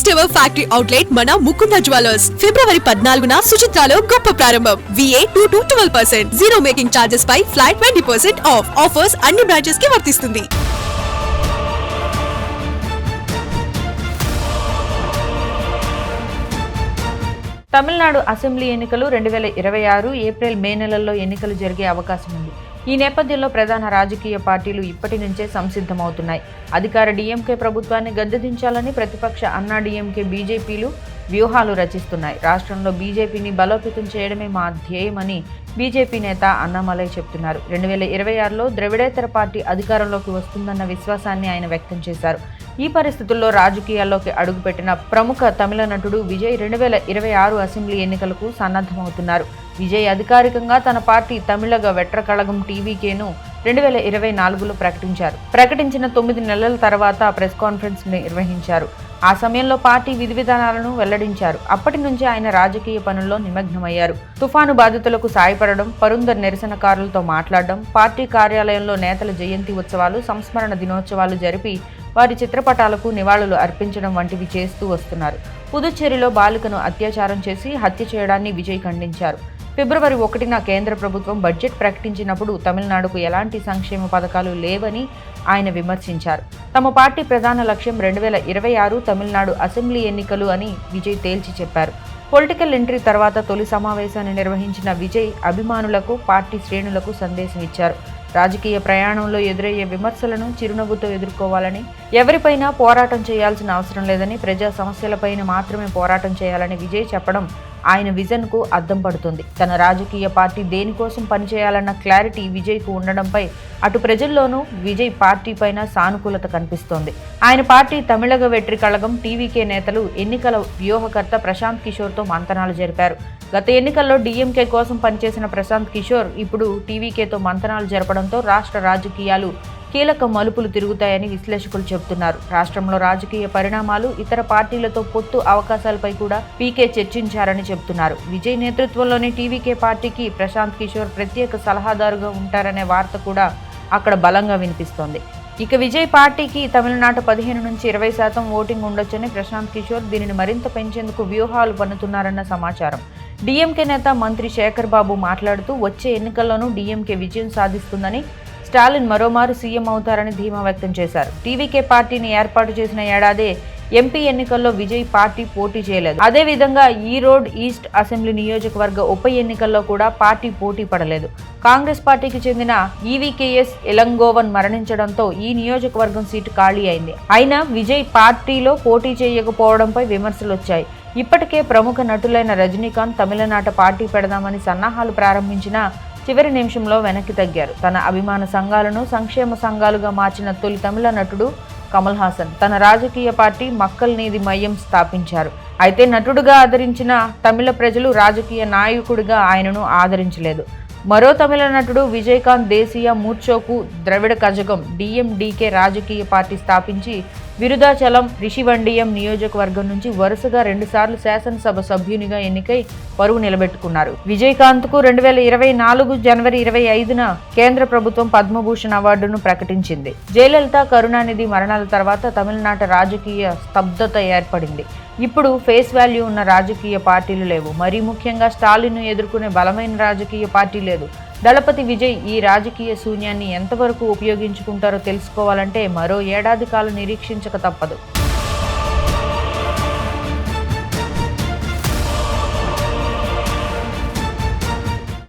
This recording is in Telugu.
ఫస్ట్ ఎవర్ ఫ్యాక్టరీ అవుట్లెట్ మన ముకుంద జ్యువెలర్స్. ఫిబ్రవరి పద్నాలుగున సుచిత్రాలో గొప్ప ప్రారంభం. VA two to twelve percent zero making charges pi flat twenty percent off offers అన్ని బ్రాంచెస్కి వర్తిస్తుంది. తమిళనాడు అసెంబ్లీ ఎన్నికలు రెండు వేల ఇరవై ఆరు ఏప్రిల్ మే నెలల్లో ఎన్నికలు జరిగే అవకాశం ఉంది. ఈ నేపథ్యంలో ప్రధాన రాజకీయ పార్టీలు ఇప్పటి నుంచే సంసిద్ధమవుతున్నాయి. అధికార డీఎంకే ప్రభుత్వాన్ని గద్దెదించాలని ప్రతిపక్ష అన్నా డీఎంకే బీజేపీలు వ్యూహాలు రచిస్తున్నాయి. రాష్ట్రంలో బీజేపీని బలోపేతం చేయడమే మా ధ్యేయమని బీజేపీ నేత అన్నామలై చెప్తున్నారు. రెండు వేల ఇరవై ఆరులో ద్రవిడేతర పార్టీ అధికారంలోకి వస్తుందన్న విశ్వాసాన్ని ఆయన వ్యక్తం చేశారు. ఈ పరిస్థితుల్లో రాజకీయాల్లోకి అడుగుపెట్టిన ప్రముఖ తమిళ నటుడు విజయ్ రెండు వేల ఇరవై ఆరు అసెంబ్లీ ఎన్నికలకు సన్నద్ధమవుతున్నారు. విజయ్ అధికారికంగా తన పార్టీ తమిళగ వెట్రకళగం టీవీకేను రెండు వేల ఇరవై నాలుగులో ప్రకటించారు. ప్రకటించిన తొమ్మిది నెలల తర్వాత ప్రెస్ కాన్ఫరెన్స్ నిర్వహించారు. ఆ సమయంలో పార్టీ విధి విధానాలను వెల్లడించారు. అప్పటి నుంచి ఆయన రాజకీయ పనుల్లో నిమగ్నమయ్యారు. తుఫాను బాధితులకు సాయపడడం పరుందర్ నిరసనకారులతో మాట్లాడడం పార్టీ కార్యాలయంలో నేతల జయంతి ఉత్సవాలు సంస్మరణ దినోత్సవాలు జరిపి వారి చిత్రపటాలకు నివాళులు అర్పించడం వంటివి చేస్తూ వస్తున్నారు. పుదుచ్చేరిలో బాలికను అత్యాచారం చేసి హత్య చేయడాన్ని విజయ్ ఖండించారు. ఫిబ్రవరి ఒకటిన కేంద్ర ప్రభుత్వం బడ్జెట్ ప్రకటించినప్పుడు తమిళనాడుకు ఎలాంటి సంక్షేమ పథకాలు లేవని ఆయన విమర్శించారు. తమ పార్టీ ప్రధాన లక్ష్యం రెండు వేల ఇరవై ఆరు తమిళనాడు అసెంబ్లీ ఎన్నికలు అని విజయ్ తేల్చి చెప్పారు. పొలిటికల్ ఎంట్రీ తర్వాత తొలి సమావేశాన్ని నిర్వహించిన విజయ్ అభిమానులకు పార్టీ శ్రేణులకు సందేశం ఇచ్చారు. రాజకీయ ప్రయాణంలో ఎదురయ్యే విమర్శలను చిరునవ్వుతో ఎదుర్కోవాలని ఎవరిపైనా పోరాటం చేయాల్సిన అవసరం లేదని ప్రజా సమస్యలపైన మాత్రమే పోరాటం చేయాలని విజయ్ చెప్పడం ఆయన విజన్కు అద్దం పడుతుంది. తన రాజకీయ పార్టీ దేనికోసం పనిచేయాలన్న క్లారిటీ విజయ్కు ఉండడంపై అటు ప్రజల్లోనూ విజయ్ పార్టీ పైన సానుకూలత కనిపిస్తోంది. ఆయన పార్టీ తమిళగ వెట్రి కళగం టీవీకే నేతలు ఎన్నికల వ్యూహకర్త ప్రశాంత్ కిషోర్తో మంతనాలు జరిపారు. గత ఎన్నికల్లో డీఎంకే కోసం పనిచేసిన ప్రశాంత్ కిషోర్ ఇప్పుడు టీవీకేతో మంతనాలు జరపడంతో రాష్ట్ర రాజకీయాలు కీలక మలుపులు తిరుగుతాయని విశ్లేషకులు చెబుతున్నారు. రాష్ట్రంలో రాజకీయ పరిణామాలు ఇతర పార్టీలతో పొత్తు అవకాశాలపై కూడా పీకే చర్చించారని చెబుతున్నారు. విజయ్ నేతృత్వంలోని టీవీకే పార్టీకి ప్రశాంత్ కిషోర్ ప్రత్యేక సలహాదారుగా ఉంటారనే వార్త కూడా అక్కడ బలంగా వినిపిస్తోంది. ఇక విజయ్ పార్టీకి తమిళనాట పదిహేను నుంచి ఇరవై శాతం ఓటింగ్ ఉండొచ్చని ప్రశాంత్ కిషోర్ దీనిని మరింత పెంచేందుకు వ్యూహాలు పన్నుతున్నారన్న సమాచారం. డీఎంకే నేత మంత్రి శేఖర్ బాబు మాట్లాడుతూ వచ్చే ఎన్నికల్లోనూ డీఎంకే విజయం సాధిస్తుందని స్టాలిన్ మరోమారు సీఎం అవుతారని ధీమా వ్యక్తం చేశారు. టీవీకే పార్టీని ఏర్పాటు చేసిన ఏడాదే ఎంపీ ఎన్నికల్లో విజయ్ పార్టీ పోటీ చేయలేదు. అదేవిధంగా ఈ రోడ్ ఈస్ట్ అసెంబ్లీ నియోజకవర్గ ఉప ఎన్నికల్లో కూడా పార్టీ పోటీ పడలేదు. కాంగ్రెస్ పార్టీకి చెందిన ఈవీకేఎస్ ఎలంగోవన్ మరణించడంతో ఈ నియోజకవర్గం సీటు ఖాళీ అయింది. అయినా విజయ్ పార్టీలో పోటీ చేయకపోవడంపై విమర్శలు వచ్చాయి. ఇప్పటికే ప్రముఖ నటులైన రజనీకాంత్ తమిళనాట పార్టీ పెడదామని సన్నాహాలు ప్రారంభించినా చివరి నిమిషంలో వెనక్కి తగ్గారు. తన అభిమాన సంఘాలను సంక్షేమ సంఘాలుగా మార్చిన తొలి తమిళ నటుడు కమల్ హాసన్. తన రాజకీయ పార్టీ మక్కల్ నీది మయ్యం స్థాపించారు. అయితే నటుడుగా ఆదరించిన తమిళ ప్రజలు రాజకీయ నాయకుడిగా ఆయనను ఆదరించలేదు. మరో తమిళ నటుడు విజయకాంత్ దేశీయ మూర్చోకు ద్రవిడ కజగం డిఎండికే రాజకీయ పార్టీ స్థాపించి విరుదాచలం రిషివండియం నియోజకవర్గం నుంచి వరుసగా రెండుసార్లు శాసనసభ సభ్యునిగా ఎన్నికై పరువు నిలబెట్టుకున్నారు. విజయకాంత్కు రెండు వేల ఇరవై నాలుగు జనవరి ఇరవై ఐదున కేంద్ర ప్రభుత్వం పద్మభూషణ్ అవార్డును ప్రకటించింది. జయలలిత కరుణానిధి మరణాల తర్వాత తమిళనాట రాజకీయ స్తబ్దత ఏర్పడింది. ఇప్పుడు ఫేస్ వాల్యూ ఉన్న రాజకీయ పార్టీలు లేవు. మరీ ముఖ్యంగా స్టాలిన్ను ఎదుర్కొనే బలమైన రాజకీయ పార్టీ లేదు. దళపతి విజయ్ ఈ రాజకీయ శూన్యాన్ని ఎంతవరకు ఉపయోగించుకుంటారో తెలుసుకోవాలంటే మరో ఏడాది కాలం నిరీక్షించక తప్పదు.